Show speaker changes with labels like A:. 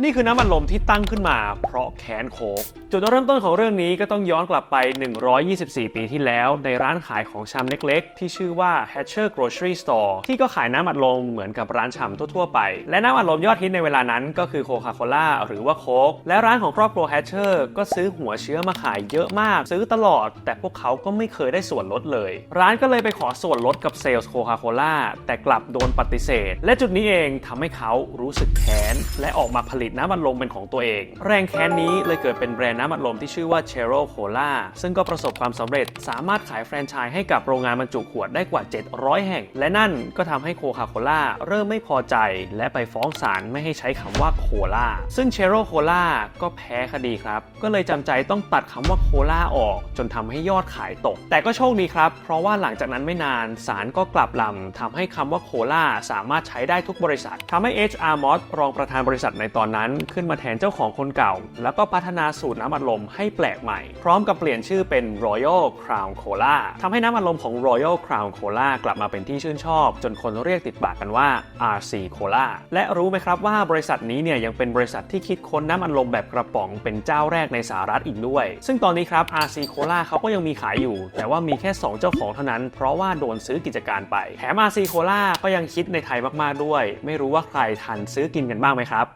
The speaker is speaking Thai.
A: นี่คือน้ำอัดลมที่ตั้งขึ้นมาเพราะแค้นโคกจุดเริ่มต้นของเรื่องนี้ก็ต้องย้อนกลับไป 124 ปีที่แล้ว ในร้านขายของชำเล็กๆ ที่ชื่อว่า Hatcher Grocery Store ที่ก็ขายน้ำอัดลมเหมือนกับร้านชำทั่วๆไป และน้ำอัดลมยอดฮิตในเวลานั้นก็คือโคคาโคล่าหรือว่าโคกและร้านของครอบครัว Hatcher ก็ซื้อหัวเชื้อมาขายเยอะมาก ซื้อตลอด แต่พวกเขาก็ไม่เคยได้ส่วนลดเลย ร้านก็เลยไปขอส่วนลดกับเซลล์โคคาโคล่าแต่กลับโดนปฏิเสธ และจุดนี้เองทำให้เขารู้สึกแค้นและออกมาผลิตน้ำอัดลมเป็นของตัวเอง แรงแค้นนี้เลยเกิดเป็นแบรนด์น้ำอัดลมที่ชื่อว่า Chero Cola ซึ่งก็ประสบความสำเร็จสามารถขายแฟรนไชส์ให้กับโรงงานบรรจุขวดได้กว่า 700 แห่ง และนั่นก็ทำให้โคคาโคล่าเริ่มไม่พอใจ และไปฟ้องศาลไม่ให้ใช้คำว่าโคลาซึ่ง Chero Cola ก็แพ้คดีครับ ก็เลยจำใจต้องตัดคำว่าโคลาออก จนทำให้ยอดขายตก แต่ก็โชคดีครับ เพราะว่าหลังจากนั้นไม่นานศาลก็กลับลำทำให้คำว่าโคลาสามารถใช้ได้ทุกบริษัททำให้ HR m o s รองประธานบริษัทในตอนนั้นขึ้นมาแทนเจ้าของคนเก่า แล้วก็พัฒนาสูตรน้ำอัดลมให้แปลกใหม่ พร้อมกับเปลี่ยนชื่อเป็น Royal Crown Cola ทำให้น้ำอัดลมของ Royal Crown Cola กลับมาเป็นที่ชื่นชอบ จนคนเรียกติดปากกันว่า RC Cola และรู้ไหมครับว่าบริษัทนี้เนี่ยยังเป็นบริษัทที่คิดค้นน้ำอัดลมแบบกระป๋องเป็นเจ้าแรกในสหรัฐอีกด้วย ซึ่งตอนนี้ครับ RC Cola เขาก็ยังมีขายอยู่ แต่ว่ามีแค่ 2 เจ้าของเท่านั้น เพราะว่าโดนซื้อกิจการไป แถม RC Cola ก็ยังคิดในไทยมาก ๆ ด้วย ไม่รู้ว่าใครทันซื้อกินกันบ้างไหมครับ